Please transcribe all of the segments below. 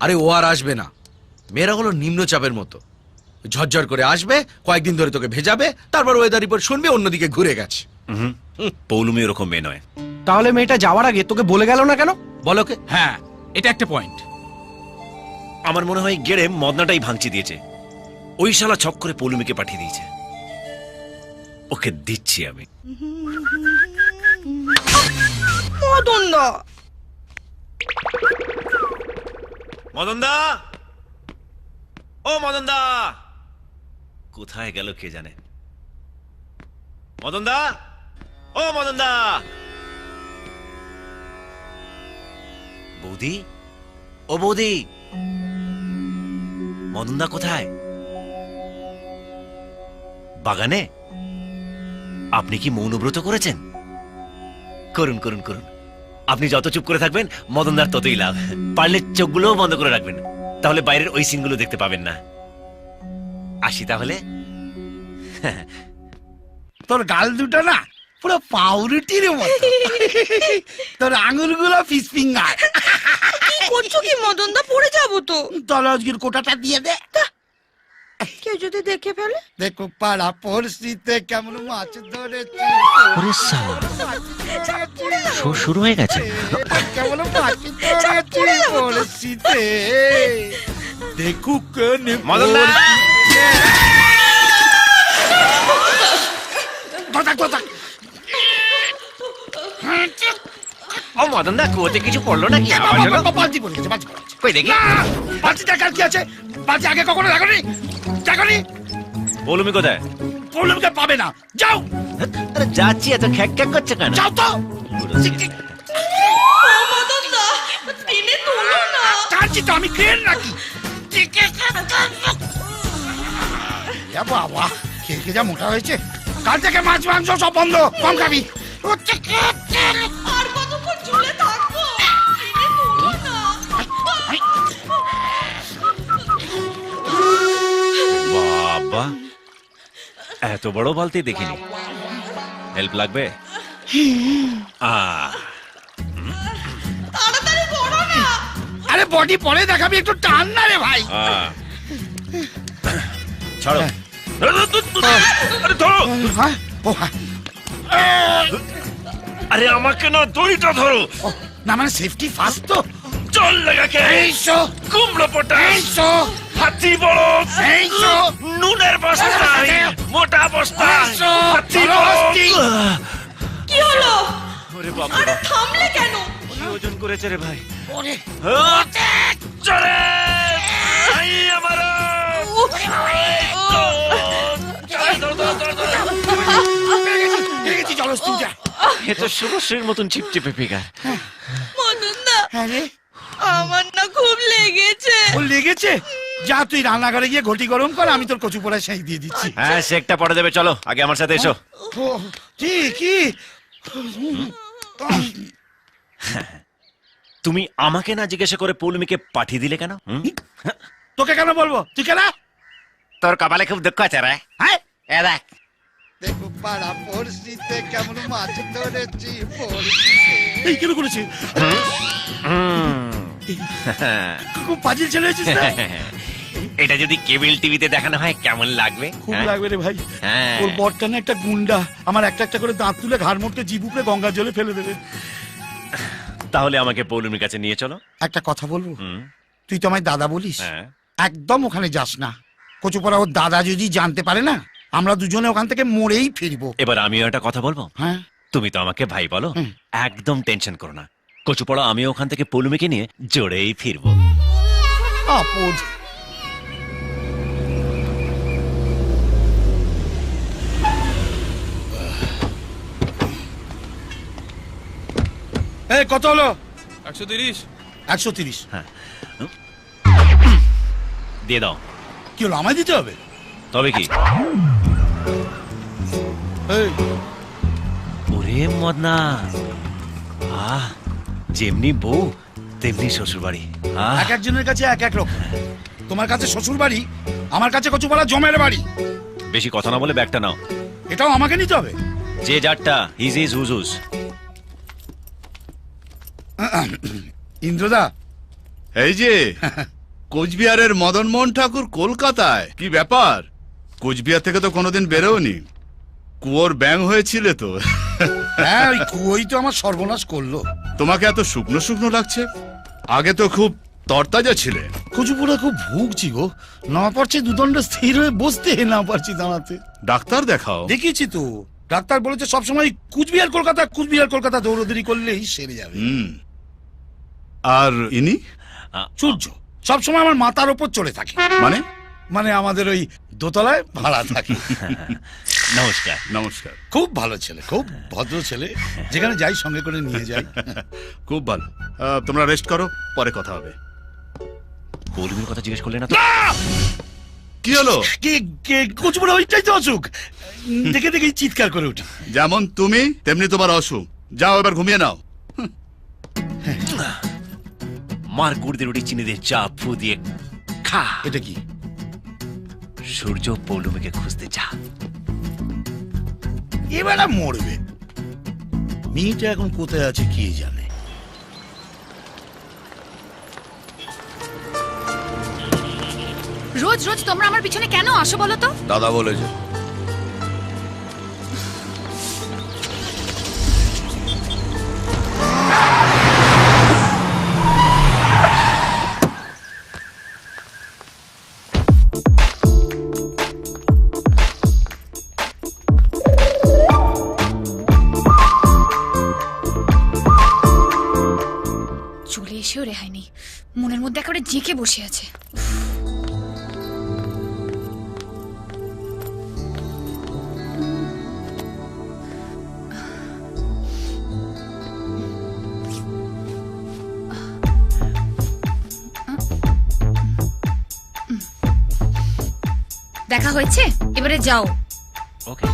আরে ও আর আসবে না। মেয়েরা হলো নিম্নচাপের মতো। ঝরঝর করে আসবে কয়েকদিন ধরে তোকে ভেজাবে তারপর ওয়েদার রিপোর্ট শুনবে অন্যদিকে ঘুরে গেছে। হুম পৌলুমি ওরকম মেয়ে নয়। তাহলে মেয়েটা যাওয়ার আগে তোকে বলে গেল না কেন? বলো কে? হ্যাঁ এটা একটা পয়েন্ট আমার মনে হয় গেড়ে মদনাটাই ভাঙচি দিয়েছে। ওই শালা ছক করে পৌলুমিকে পাঠিয়ে দিয়েছে। ওকে দিচ্ছি আমি। মদন দা মদন দা ও মদন দা কোথায় গেল কে জানে? মদন দা ও মদন দা বৌদি? ও বৌদি! মদন দা কোথায়? বাগানে? আপনি কি মৌনব্রত করেছেন? করুন করুন করুন। আপনি যত চুপ করে থাকবেন মদনদার ততই লাভ। পারলে চোখগুলোও বন্ধ করে রাখবেন। তাহলে বাইরের ওই সিনগুলো দেখতে পাবেন না। আসি তাহলে। তোর গাল দুটো না পুরো পাউরুটির মতো। তোর আঙুলগুলো ফিস ফিঙ্গার। কি করছ কি মদনদা? পড়ে যাব তো। তাহলে আজকের কোটাটা দিয়ে দে। কেউ যদি দেখে ফেলে? দেখো পাড়া পড়শিতে কেমন মাছ ধরেছি। শুরু হয়ে গেছে। কেমন দেখুক ও মদনদা কুয়োতে কিছু পড়ল নাকি? বালতি পড়ে গেছে বালতি কই দেখি। বালতি দেখার কি আছে? বালতি আগে কখনো দেখনি দেখনি পৌলুমি কোথায়? প্রবলেমকে পাবে না। যাও! যাচ্ছি এত খ্যাক খ্যাক করছে কেন? যাও তো। তো আমি ক্রেন নাকি। এ বাবা খেয়ে খেয়ে যা মোটা হয়েছে। কাল থেকে মাছ মাংস সব বন্ধ। কম খাবি। আর কতক্ষণ ঝুলে থাকব? টেনে তোলো না। বাবা এত বড় বালতি দেখিনি। হেল্প লাগবে আহ তাড়াতাড়ি করো না। আরে বডি পরে দেখাবি একটু টান না রে ভাই। আহ। ছাড়ো। আরে ধরো। হ্যাঁ? ও হ্যাঁ। আরে আমাকে না দড়িটা ধরো। ও, না মানে সেফটি ফার্স্ট তো। জল লাগাকে এইসো কুমড়ো এইসো হাতি বড়। বাবা আরে থামলে কেন কি ওজন করেছে রে ভাই ওরে চলে আই আমার চলো তুই এ তো শুভশ্রীর মতন চিপচিপে ফিগার মদন দা হ্যাঁ রে আমার না খুব লেগেছে ও লেগেছে যা তুই রান্নাঘরে গিয়ে ঘটি গরম কর আমি তোর কচু পোড়া সেই দিয়ে দিচ্ছি হ্যাঁ শেকটা পরে দেবে চলো আগে আমার সাথে এসো কি কি তুমি আমাকে না জিজ্ঞাসা করে পৌলমিকে পাঠিয়ে দিলে কেন? তোকে কেন বলব? তুই কেন? তোর কপালে খুব দুঃখ আছে রে। হ্যাঁ? এ দেখ। দেখো পাড়া পড়শিতে কেমন মাছ ধরেছি পড়শিতে। এই কেন করেছি? খুব পাজিল ছেলে হয়েছিস এটা যদি কেবল টিভিতে দেখানো হয় কেমন লাগবে? খুব হ্যাঁ? লাগবে রে ভাই। হ্যাঁ। ওর বরটা না একটা গুন্ডা আমার একটা একটা করে দাঁত তুলে ঘাড় মোড়তে জিবুকে গঙ্গা জলে ফেলে দেবে। তাহলে আমাকে পৌলমির কাছে নিয়ে চলো। একটা কথা বলব? হুম, তুই তো আমায় দাদা বলিস। হ্যাঁ। একদম ওখানে যাস না। কচুপড়া ওর দাদা যদি জানতে পারে না আমরা দুজনে ওখান থেকে মরেই ফিরবো। এবার আমিও একটা কথা বলব? হ্যাঁ। তুমি তো আমাকে ভাই বলো হুম। একদম টেনশন করো না। কচুপড়া আমি ওখান থেকে পৌলমিকে নিয়ে জোরেই ফিরবো। আপদ। এই কত হলো? একশো তিরিশ। একশো তিরিশ। দিয়ে দাও। কি হলো আমায় দিতে হবে? তবে কি? এই। ওরে মদনা। আহ যেমনি বউ তেমনি শ্বশুর বাড়ি এক একজনের কাছে এক এক রকম। তোমার কাছে শ্বশুর বাড়ি আমার কাছে কচুপাড়া জমের বাড়ি। বেশি কথা না বলে ব্যাগটা নাও। এটাও আমাকে নিতে হবে? যে যারটা হিজ ইজ হুজ হুজ ইন্দ্রদা। এই যে কোচবিহারের মদন মোহন ঠাকুর কলকাতায়। কি ব্যাপার? কোচবিহার থেকে তো কোনোদিন বেরোনি কুয়োর ব্যাং হয়েছিলে তো। হ্যাঁ ওই কুয়োই তো আমার সর্বনাশ করল। তোমাকে এত শুকনো শুকনো লাগছে? আগে তো খুব তরতাজা ছিলে। কচুপুরা খুব ভুগছি গো। না পারছি দুদণ্ড স্থির হয়ে বসতে না পারছি দাঁড়াতে। ডাক্তার দেখাও। দেখিয়েছি তো। ডাক্তার বলেছে সবসময় কুচবিহার কলকাতা কুচবিহার কলকাতা দৌড়দৌড়ি করলেই সেরে যাবে। হুম। আর ইনি? সূর্য। সবসময় আমার মাথার ওপর চলে থাকে। মানে? মানে আমাদের ওই দোতলায় ভাড়া থাকে। নমস্কার। নমস্কার। খুব ভালো ছেলে খুব ভদ্র ছেলে। যেখানে যাই সঙ্গে করে নিয়ে যাই। খুব ভালো। তোমরা রেস্ট করো পরে কথা হবে। পৌলমীর কথা জিজ্ঞেস করলে না তো? কি হলো? কে কে কচুপুরা ওইটাই তো অসুখ। দেখে দেখে চিৎকার করে উঠি। যেমন তুমি তেমনি তোমার অসুখ। যাও এবার ঘুমিয়ে নাও। মার গুড় দিয়ে রুটি চিনি দিয়ে চা ফু দিয়ে খা। এটা কি? সূর্য পৌলমীকে খুঁজতে যা। এবেলা মরবে। মেয়েটা এখন কোথায় আছে কে জানে? রোজ রোজ তোমরা আমার পিছনে কেন আসো বলো তো? দাদা বলেছে। রেহাই নেই মনের মধ্যে একেবারে জেঁকে বসে আছে। দেখা হয়েছে? এবারে যাও। ওকে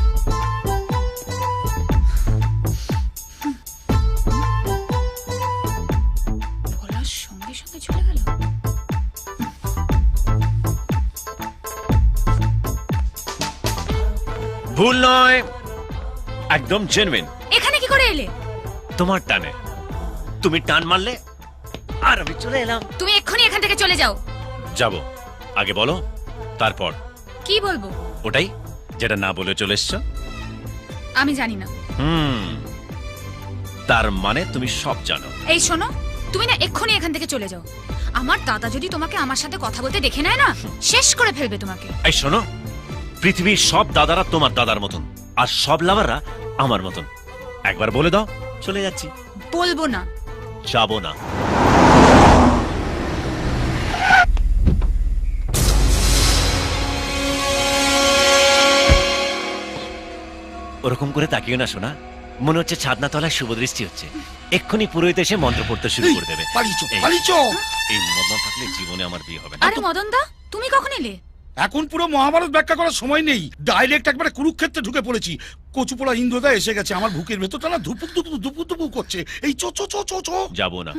ভুল নয়। একদম জেনুইন এখানে কি করে এলে? তোমার টানে। তুমি টান মারলে আর আমি চলে এলাম। তুমি এক্ষুনি এখান থেকে চলে যাও। যাব। আগে বলো তারপর। কি বলব? ওটাই যেটা না বলে চলে এসছো? আমি জানি না। হুম। তার মানে তুমি সব জানো। এই শোনো তুমি না এক্ষুনি এখান থেকে চলে যাও। আমার দাদা যদি তোমাকে আমার সাথে কথা বলতে দেখে নেয় না শেষ করে ফেলবে তোমাকে। এই শোনো পৃথিবীর সব দাদারা তোমার দাদার মতন আর সব লাভাররা আমার মতন। একবার বলে দাও চলে যাচ্ছি। বলব না। যাব না। ওরকম করে তাকিও না শোনা মনে হচ্ছে ছাদনা তলায় শুভ দৃষ্টি হচ্ছে। এক্ষুনি পুরোহিত এসে মন্ত্র পড়তে শুরু করে দেবে। এই মদন থাকলে জীবনে আমার বিয়ে হবে না। আরে মদন দা তুমি কখন এলে? এখন পুরো মহাভারত ব্যাখ্যা করার সময় নেই। ডাইরেক্ট একবারে কুরুক্ষেত্রে ঢুকে পড়েছি। কচুপোড়া ইন্দ্রদা এসে গেছে আমার বুকের ভেতরটা না ধুপুক ধুপুক ধুপুক ধুপুক করছে। এই চো চো চো চো চো। যাব না।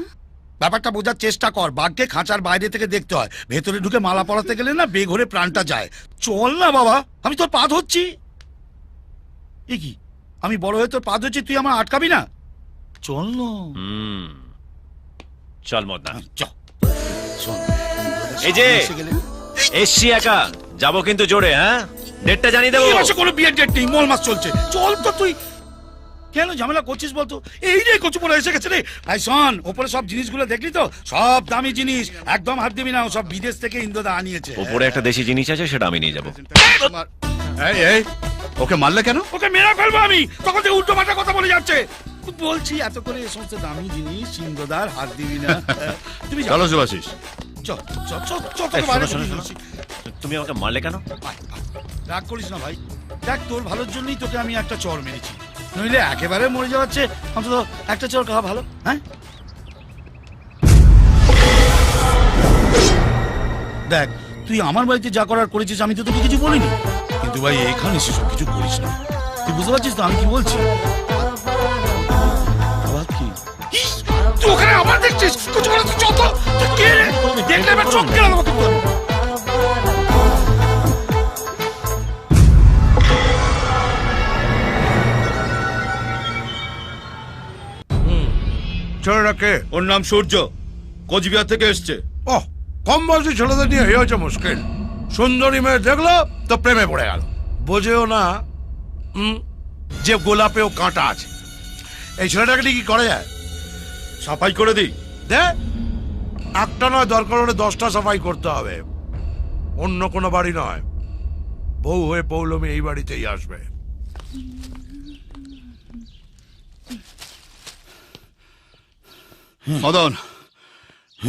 ব্যাপারটা বোঝার চেষ্টা কর। বাঘকে খাঁচার বাইরে থেকে দেখতে হয়। ভেতরে ঢুকে মালা পরাতে গেলে না বেঘরে প্রাণটা যায়। চল না বাবা আমি তোর পা ধরছি। এ কি? আমি বড় হয়ে তোর পা ধরছি তুই আমার আটকাবি না? চল না। চল মদনা। চ। শোন এই যে। এসছি একা। যাব কিন্তু জোরে হ্যাঁ? ডেটটা জানিয়ে দেবো। কোনো বিয়ের ডেট নেই? মল মাস চলছে। চল তো তুই। কেন ঝামেলা করছিস বলতো? এই রে কচু পড়ে এসে গেছে রে। আই শোন ওপরে সব জিনিসগুলো দেখলি তো? সব দামি জিনিস। একদম হাত দিবি না সব বিদেশ থেকে ইন্দ্রদা আনিয়েছে। উপরে একটা দেশি জিনিস আছে সেটা আমি নিয়ে যাব। এই এই ওকে মারলে কেন? ওকে মেরে ফেলব আমি। তখন থেকে উল্টো পাল্টা কথা বলে যাচ্ছে। বলছি এত করে এই সমস্ত দামি জিনিস ইন্দ্রদার হাত দিবি না। তুমি যাও। চলো শুভাশিস এই, বাইরে শোনো, শোনো, তুমি আমাকে মারলে কেন? আয়, আয়। রাগ করিস না ভাই। দেখ তোর ভালোর জন্যই তোকে আমি একটা চর মেরেছি। নইলে একেবারে মরে যাওয়াচ্ছে অন্তত একটা চর খাওয়া ভালো হ্যাঁ? দেখ তুই আমার বাড়িতে যা করার করেছিস আমি তো তোকে কিছু বলিনি। কিন্তু ভাই এখানে সেসব কিছু করিস না। তুই বুঝতে পারছিস তো আমি কি বলছি? তুই ওখানে আবার দেখছিস? কিছু বলে তুই চত তুই কে রে? দেখলে এবার চোখ গেল আমাকে তোর। ছেলেটাকে ওর নাম সূর্য। কোচবিহার থেকে এসছে। ও কম বয়সী ছেলেদের নিয়ে এই হচ্ছে মুশকিল। সুন্দরী মেয়ে দেখল তো প্রেমে পড়ে গেল। বোঝেও না উম, যে গোলাপেও কাঁটা আছে। এই ছেলেটাকে নিয়ে কি করা যায়? সাফাই করে দিই। দে। একটা নয় দরকার হলে দশটা সাফাই করতে হবে। অন্য কোনো বাড়ি নয়। বউ হয়ে পৌলমী এই বাড়িতেই আসবে। মদন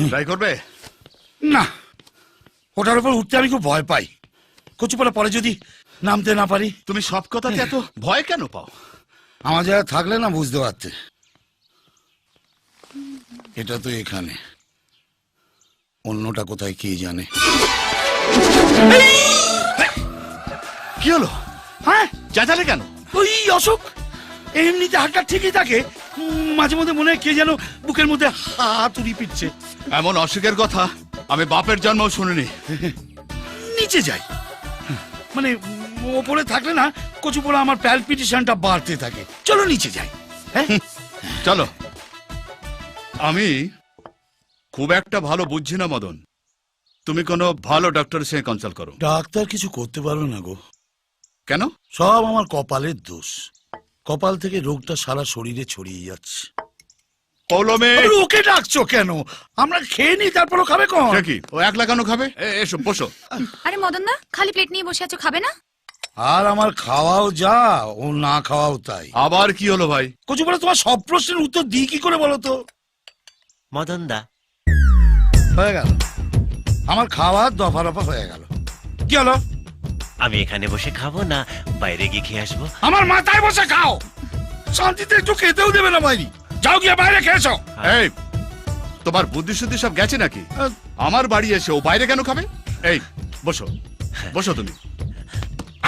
ট্রাই করবে? না। ওটার উপর উঠতে আমি খুব ভয় পাই। কচুপালা পরে যদি নামতে না পারি। তুমি সব কথাতে এত ভয় কেন পাও? আমার জায়গায় থাকলে না বুঝতে পারতে। এটা তো এখানে। অন্যটা কোথায় কে জানে? কি হলো? হ্যাঁ? চেঁচালে কেন? ওই অশোক এমনিতে হাতটা ঠিকই থাকে। মাঝে মধ্যে মনে হয় কে যেন বুকের মধ্যে হাত উড়ি পিটছে। এমন অসুখের কথা আমি বাপের জন্মও শুনিনি। নিচে যাই। মানে ওপরে থাকলে না কচু কচুপোড়া আমার প্যালপিটেশনটা বাড়তে থাকে। চলো নিচে যাই। হ্যাঁ? চলো। আমি খুব একটা ভালো বুঝছি না মদন। তুমি কোনো ভালো ডক্টরের সঙ্গে কনসাল্ট করো। ডাক্তার কিছু করতে পারবে না গো। কেন? সব আমার কপালের দোষ। কপাল থেকে রোগটা সারা শরীরে ছড়িয়ে যাচ্ছে। পৌলমে আরে ওকে ডাকছো কেন? আমরা খেয়ে নি তারপরও খাবে কোন কি? ও একলা কেন খাবে? এসো বসো। আরে মদন দা খালি প্লেট নিয়ে বসে আছো খাবে না? আর আমার খাওয়াও যা ও না খাওয়াও তাই। আবার কি হলো ভাই? কচু বলে তোমার সব প্রশ্নের উত্তর দিই কি করে বলো তো? মদন দা হয়ে গেল। আমার খাওয়ার দফা রফা হয়ে গেল। কি হলো? আমি এখানে বসে খাব না বাইরে গিয়ে খেয়ে আসব। আমার মাথায় বসে খাও। শান্তিতে একটু খেতেও দেবে না বাইরে যাও গিয়ে বাইরে খেয়েছো। এই তোমার বুদ্ধি শুদ্ধি সব গেছে নাকি? আমার বাড়ি এসে ও বাইরে কেন খাবে? এই বসো। বসো তুমি।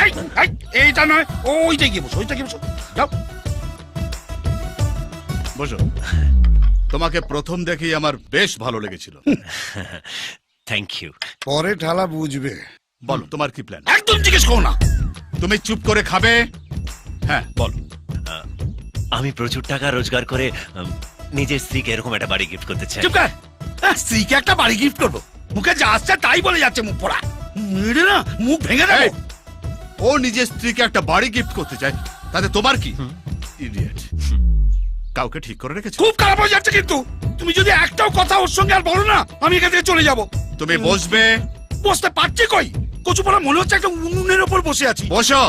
আই, আই, এইটা নয় ওইটা গিয়ে বসো ওইটা গিয়ে বসো। যাও। বসো। তোমাকে প্রথম দেখেই আমার বেশ ভালো লেগেছিল। থ্যাংক ইউ পরে ঠালা বুঝবে। বলো তোমার কি প্ল্যান একদম জিজ্ঞেস করো না। তুমি চুপ করে খাবে? হ্যাঁ বলো। আমি প্রচুর টাকা রোজগার করে নিজের স্ত্রীকে এরকম একটা বাড়ি গিফট করতে চাই। চুপ কর। স্ত্রীকে একটা বাড়ি গিফট করব। মুখে যা আসছে তাই বলে যাচ্ছে মুখ পড়া। মেরে না মুখ ভেঙে দেবো। এই, ও নিজের স্ত্রীকে একটা বাড়ি গিফট করতে চায় তাতে তোমার কি? ইডিয়েট কাউকে ঠিক করে রেখেছো? খুব খারাপ হয়ে যাচ্ছে কিন্তু। তুমি যদি একটাও কথা ওর সঙ্গে আর বলো না আমি এখান থেকে চলে যাব। তুমি বসবে? বসতে পারছি কই? কচু পড়া মনে হচ্ছে একটা উনুনের ওপর বসে আছি। বসো।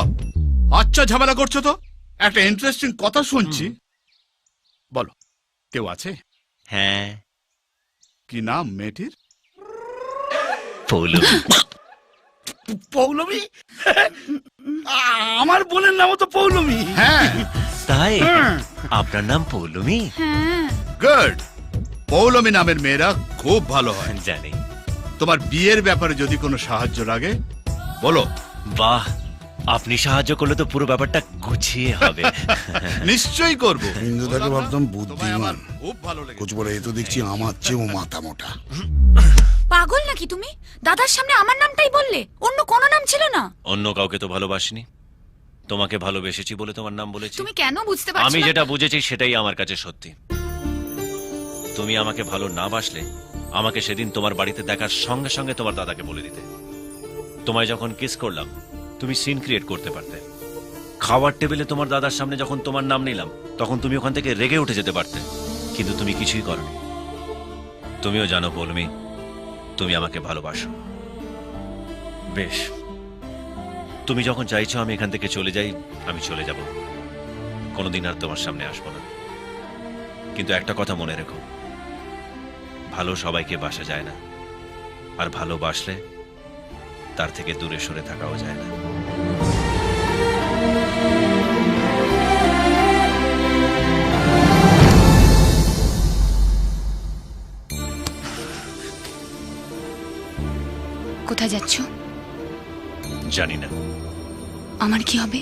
আচ্ছা ঝামেলা করছ তো? একটা ইন্টারেস্টিং কথা শুনছি। বলো। কেউ আছে? হ্যাঁ। কি নাম মেয়েটির? পৌলমী? আমার বোনের নামও তো পৌলমী। হ্যাঁ। তাই? হ্যাঁ। আপনার নাম পৌলমী? হ্যাঁ। গুড। পৌলমী নামের মেয়েরা খুব ভালো হয়। জানি। তোমার বিয়ের ব্যাপারে যদি কোনো সাহায্য লাগে বলো। বাহ আপনি সাহায্য করলে তো পুরো ব্যাপারটা গুছিয়ে হবে। নিশ্চয়ই করব। হিন্দুটাকে ভাবতাম বুদ্ধিমান। খুব ভালো লেগেছে। কচু পড়া এ তো দেখছি আমার চেয়েও মাথা মোটা। পাগল নাকি তুমি? দাদার সামনে আমার নামটাই বললে অন্য কোনো নাম ছিল না। অন্য কাউকে তো ভালোবাসিনি। তোমাকে ভালোবেসেছি বলে তোমার নাম বলেছি। তুমি কেন বুঝতে পারছ আমি যেটা বুঝেছি সেটাই আমার কাছে সত্যি। তুমি আমাকে ভালো না বাসলে আমাকে সেদিন তোমার বাড়িতে দেখার সঙ্গে সঙ্গে তোমার দাদাকে বলে দিতে। তোমায় যখন কিস করলাম তুমি সিন ক্রিয়েট করতে পারতে। খাওয়ার টেবিলে তোমার দাদার সামনে যখন তোমার নাম নিলাম তখন তুমি ওখান থেকে রেগে উঠে যেতে পারতে। কিন্তু তুমি কিছুই করনি। তুমিও জানো পৌলমি তুমি আমাকে ভালোবাসো। বেশ। তুমি যখন চাইছো আমি এখান থেকে চলে যাই, আমি চলে যাব। কোনোদিন আর তোমার সামনে আসব না। কিন্তু একটা কথা মনে রেখো। ভালো সবাইকে বাসা যায় না। আর ভালোবাসলে তার থেকে দূরে সরে থাকাও যায় না। কোথায় যাচ্ছ? জানি না। আমার কি হবে?